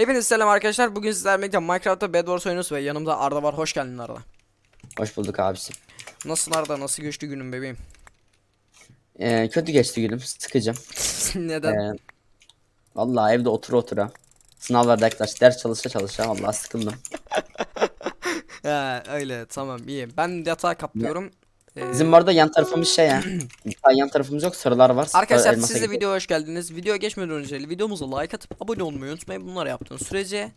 Hepinize selam arkadaşlar. Bugün sizlerle birlikte Minecraft'ta Bed Wars oynuyoruz ve yanımda Arda var. Hoş geldin Arda. Hoş bulduk abisi. Nasılsın Arda? Nasıl geçti günün bebeğim? Ee, kötü geçti günüm. Sıkıcım. Neden? Ee, vallahi evde otur otura. Sınavlarda yaklaş. Ders çalışa çalışa. Vallahi sıkıldım. He, öyle tamam iyi. Ben yatağı kaplıyorum. Ee, Bizim bu arada yan tarafımız şey ya. Daha yan tarafımız yok. Sarılar var. sarı Arkadaşlar elmasa siz de gidiyor. videoya hoş geldiniz. Videoya geçmeden önce videomuza like atıp abone olmayı unutmayın. Bunları yaptığınız sürece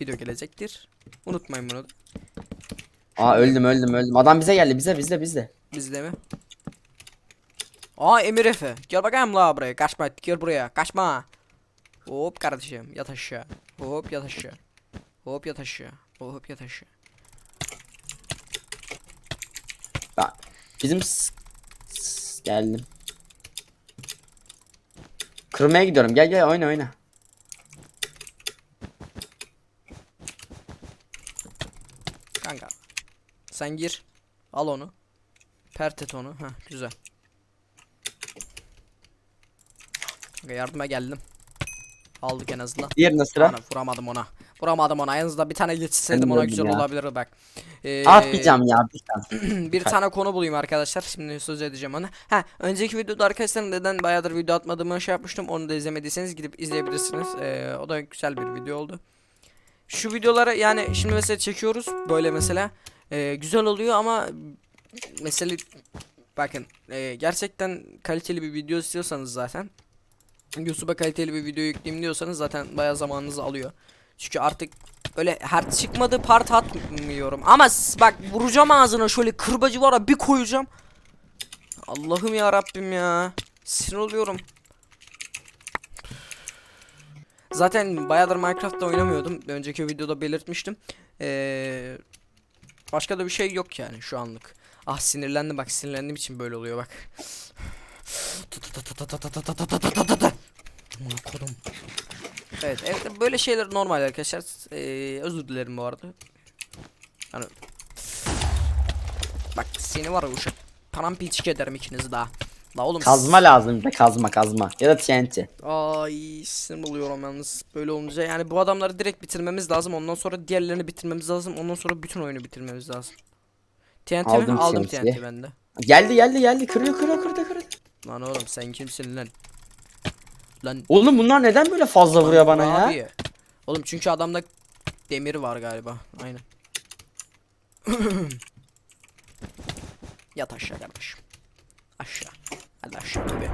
video gelecektir. Unutmayın bunu. Aa öldüm öldüm öldüm. Adam bize geldi. Bize bizde bizde. Bizde mi? Aa Emir Efe. Gel bakayım la buraya. Kaçma. Gel buraya. Kaçma. Hop kardeşim. Yat aşağı. Hop yat aşağı. Hop yat aşağı. Hop yat aşağı. Bak. Bizim geldim. Kırmaya gidiyorum. Gel gel oyna oyna. Kanka. Sen gir. Al onu. Pert et onu. Heh güzel. Kanka yardıma geldim. Aldık en azından. Diğerine sıra. Ana, vuramadım ona. Vuramadım ona. En azından bir tane Ben ona güzel ya. olabilir bak. Ee, Atmayacağım ya. Bir tane. bir tane konu bulayım arkadaşlar. Şimdi söz edeceğim onu. Ha, önceki videoda arkadaşlar neden bayağıdır video atmadığımı şey yapmıştım. Onu da izlemediyseniz gidip izleyebilirsiniz. Ee, o da güzel bir video oldu. Şu videoları yani şimdi mesela çekiyoruz böyle mesela Ee, güzel oluyor ama mesela bakın ee, gerçekten kaliteli bir video istiyorsanız zaten YouTube'a kaliteli bir video yükleyeyim diyorsanız zaten bayağı zamanınızı alıyor. Çünkü artık böyle her çıkmadı part atmıyorum. Ama bak vuracağım ağzına şöyle kırbacı var bir koyacağım. Allah'ım ya Rabbim ya. Sinir oluyorum. Zaten bayağıdır Minecraft'ta oynamıyordum. Önceki videoda belirtmiştim. Ee, başka da bir şey yok yani şu anlık. Ah sinirlendim bak sinirlendiğim için böyle oluyor bak. Kodum. Evet, evet böyle şeyler normal arkadaşlar. Ee, özür dilerim bu arada. Yani Bak seni var ya uşak. Paramparçık ederim ikinizi daha. La oğlum. Kazma lazım bir de kazma kazma. Ya da TNT. Ay sinir oluyorum yalnız böyle olunca. Yani bu adamları direkt bitirmemiz lazım. Ondan sonra diğerlerini bitirmemiz lazım. Ondan sonra bütün oyunu bitirmemiz lazım. TNT mi? Aldım Aldım TNT'yi. TNT bende. Geldi geldi geldi. Kırıyor kırıyor kırdı kırdı. Lan oğlum sen kimsin lan? Lan Oğlum bunlar neden böyle fazla vuruyor bana ya? Abi. Oğlum çünkü adamda demir var galiba. Aynen. Yat aşağı kardeşim. Aşağı. Hadi aşağı tabi.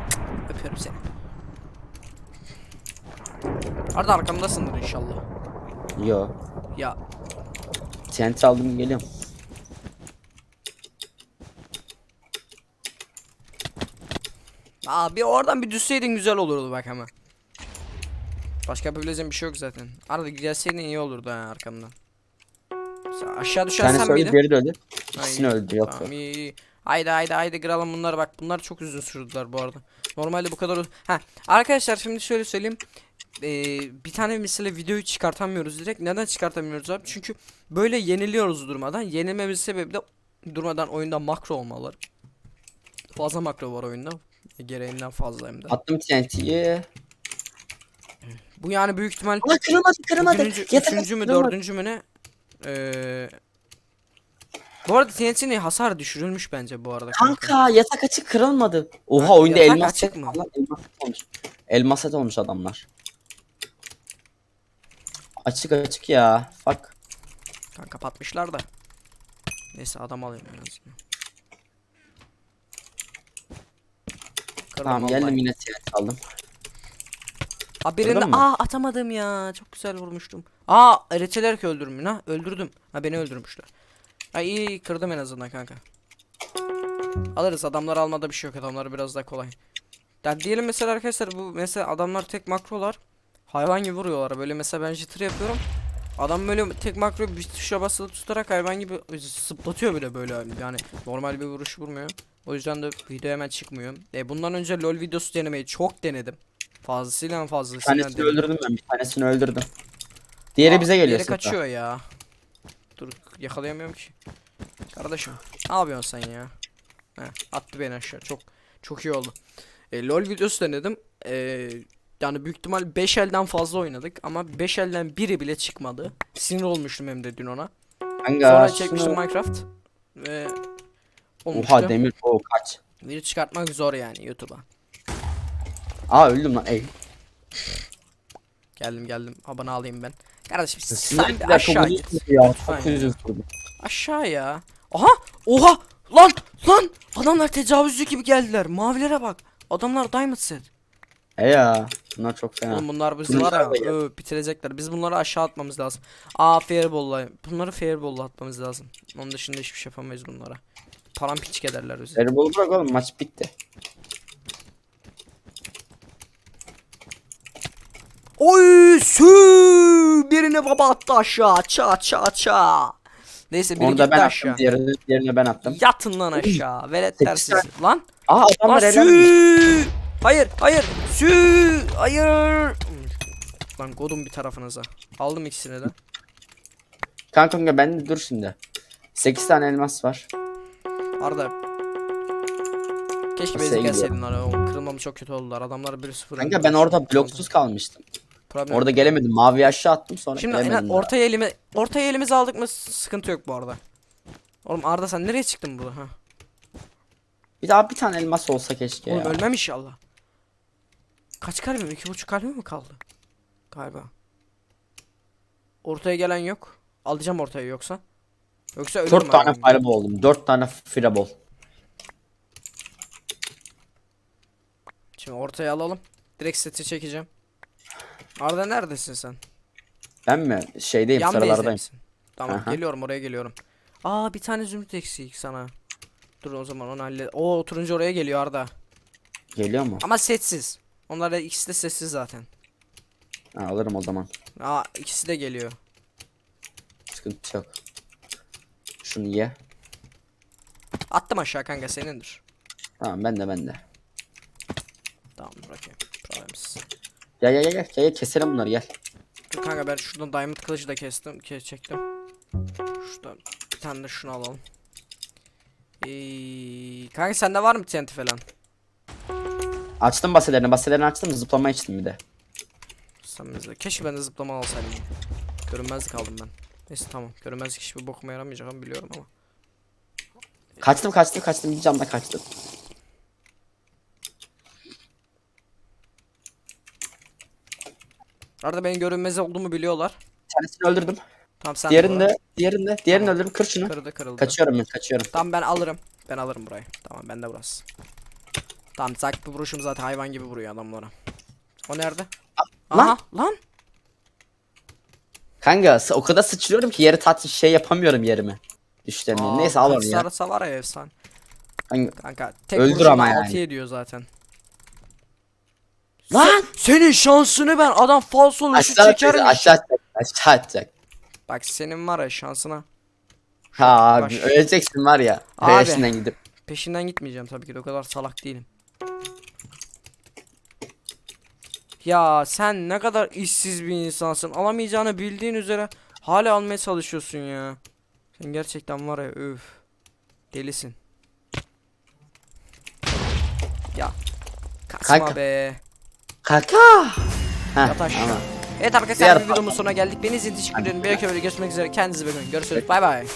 Öpüyorum seni. Arda arkamdasındır inşallah. Yo. Ya TNT aldım geliyorum. Abi oradan bir düşseydin güzel olurdu bak ama. Başka yapabileceğim bir şey yok zaten. Arda gelseydin iyi olurdu ha arkamdan. Sen aşağı Bir düşen tanesi sen öldü diğeri de öldü. Ay, İkisini öldü yok. Tamam iyi iyi. Haydi haydi haydi kıralım bunları bak bunlar çok uzun sürdüler bu arada. Normalde bu kadar uz- Ha arkadaşlar şimdi şöyle söyleyeyim. Ee, bir tane mesela videoyu çıkartamıyoruz direkt. Neden çıkartamıyoruz abi? Çünkü böyle yeniliyoruz durmadan. Yenilmemiz sebebi de durmadan oyunda makro olmaları. Fazla makro var oyunda. E, Gereğinden fazla hem de. Attım TNT'yi. Bu yani büyük ihtimal Ama kırılmadı kırılmadı. Üçüncü, Yeter, üçüncü mü kırılmadı. dördüncü mü ne? Ee, bu arada TNT'nin hasar düşürülmüş bence bu arada kanka. Kanka yatak açık kırılmadı. Oha Ha, oyunda elmas açık mı? elmas olmuş. Elmas set olmuş adamlar. Açık açık ya. Fuck. Kanka kapatmışlar da. Neyse adam alayım en azından. Kırdım Tamam vallahi. geldim yine TNT aldım. Aa birini aa atamadım ya. Çok güzel vurmuştum. Aa reçelerek öldürmüş ha. Öldürdüm. Ha beni öldürmüşler. Ha iyi iyi, kırdım en azından kanka. Alırız adamlar almada bir şey yok. Adamlar biraz daha kolay. Ya diyelim mesela arkadaşlar bu mesela adamlar tek makrolar. Hayvan gibi vuruyorlar. Böyle mesela ben jitter yapıyorum. Adam böyle tek makro bir tuşa basılı tutarak hayvan gibi zıplatıyor bile böyle yani normal bir vuruş vurmuyor. O yüzden de video hemen çıkmıyor. E bundan önce LoL videosu denemeyi çok denedim. Fazlasıyla Bir fazlasıyla tanesini denedim. öldürdüm ben. Bir tanesini öldürdüm. Diğeri Aa, bize geliyor. diğeri kaçıyor ya. Dur yakalayamıyorum ki. Kardeşim ne yapıyorsun sen ya? Heh, attı beni aşağı. Çok çok iyi oldu. E, LoL videosu denedim. E, yani büyük ihtimal 5 elden fazla oynadık ama 5 elden biri bile çıkmadı. Sinir olmuştum hem de dün ona. Kanka Sonra çekmiştim Minecraft ve olmuştu. Oha demir o kaç. Video çıkartmak zor yani YouTube'a. Aa öldüm lan. Ey. Geldim geldim. Abone alayım ben. Kardeşim sen bir aşağı git. ya. Çok. Aşağı ya. Aha! Oha! Lan! Lan! Adamlar tecavüzcü gibi geldiler. Mavilere bak. Adamlar diamond set. E ya. Bunlar çok fena. Oğlum bunlar bizi var ya ö, bitirecekler. Biz bunları aşağı atmamız lazım. Aa fairball'la. Bunları fairball'la atmamız lazım. Onun dışında hiçbir şey yapamayız bunlara. Parampiçik ederler bizi. Terrible bırak oğlum maç bitti. Oy sü birini baba attı aşağı. Ça ça ça. Neyse biri Onu da gitti ben aşağı. attım. Diğerini, diğerini ben attım. Yatın lan aşağı. Veletler Sekiz sizi. Lan. Aa Lan adamlar helal. sü. Hayır hayır. Sü. Hayır. Lan godum bir tarafınıza. Aldım ikisini de. Kanka kanka ben de dur şimdi. 8 tane elmas var. Arda. Keşke Nasıl gidiyor? gelseydin lan. O kırılmamı çok kötü oldular. Adamlar 1-0. Kanka ben orada bloksuz kalmıştım. Problem. Orada gelemedim. Mavi aşağı attım sonra Şimdi gelemedim. ortaya elime ortaya elimizi aldık mı sıkıntı yok bu arada. Oğlum Arda sen nereye çıktın burada ha? Bir daha bir tane elmas olsa keşke Oğlum ya. ölmem inşallah. Kaç kalbim? İki buçuk kalbim mi kaldı? Galiba. Ortaya gelen yok. Alacağım ortaya yoksa. Yoksa ölürüm 4 tane abi. fireball oldum. 4 tane fireball. Şimdi ortaya alalım. Direkt seti çekeceğim. Arda neredesin sen? Ben mi? Şeydeyim Yan base'de sıralardayım. misin? Tamam Aha. geliyorum oraya geliyorum. Aa bir tane zümrüt eksik sana. Dur o zaman onu hallet. Oo turuncu oraya geliyor Arda. Geliyor mu? Ama sessiz. Onlar da ikisi de sessiz zaten. Ha, alırım o zaman. Aa ikisi de geliyor. Sıkıntı yok. Şunu ye. Attım aşağı kanka senindir. Tamam ben de ben de. Tamam bırakayım. Problemsiz. Gel gel gel gel. Gel, keselim bunları gel. Dur kanka ben şuradan diamond kılıcı da kestim. Ke çektim. Şuradan bir tane de şunu alalım. Ee, kanka sende var mı TNT falan? Açtım baselerini. Baselerini açtım. Zıplama içtim bir de. Sen. Keşke ben de zıplama alsaydım. Görünmezlik aldım ben. Neyse tamam. Görünmezlik hiçbir bokuma yaramayacağını biliyorum ama. Kaçtım kaçtım kaçtım. Bir camda kaçtım. Arada benim görünmez olduğumu biliyorlar. Tanesini öldürdüm. Tamam sen Diğerini de, diğerini de, diğerini Tamam. öldürdüm. Kır şunu. Kırıldı kırıldı. Kaçıyorum ben, kaçıyorum. Tamam ben alırım. Ben alırım burayı. Tamam bende burası. Tamam bu vuruşum zaten hayvan gibi vuruyor adamlara. O nerede? lan. Aha lan. Kanka o kadar sıçrıyorum ki yere tat şey yapamıyorum yerimi. Düştemiyorum. Aa, Neyse al onu ya. sarısa var ya efsane. Kanka, Kanka tek Öldür ama yani. ediyor zaten. Lan! Senin şansını ben adam falso oluşu aşağı atacak, çekerim. aşağı atacak, aşağı atacak. Bak senin var ya şansına. Ha abi Baş- öleceksin var ya. Abi. Peşinden gidip. Peşinden gitmeyeceğim tabii ki de o kadar salak değilim. Ya sen ne kadar işsiz bir insansın. Alamayacağını bildiğin üzere hala almaya çalışıyorsun ya. Sen gerçekten var ya öf. Delisin. Ya. Kaçma Kanka. be. Yat aşağı. ama. Evet arkadaşlar videomun sonuna geldik. Beni izlediğiniz için teşekkür ederim. Bir videoda görüşmek üzere. Kendinize bakın. Görüşürüz. Bay bay.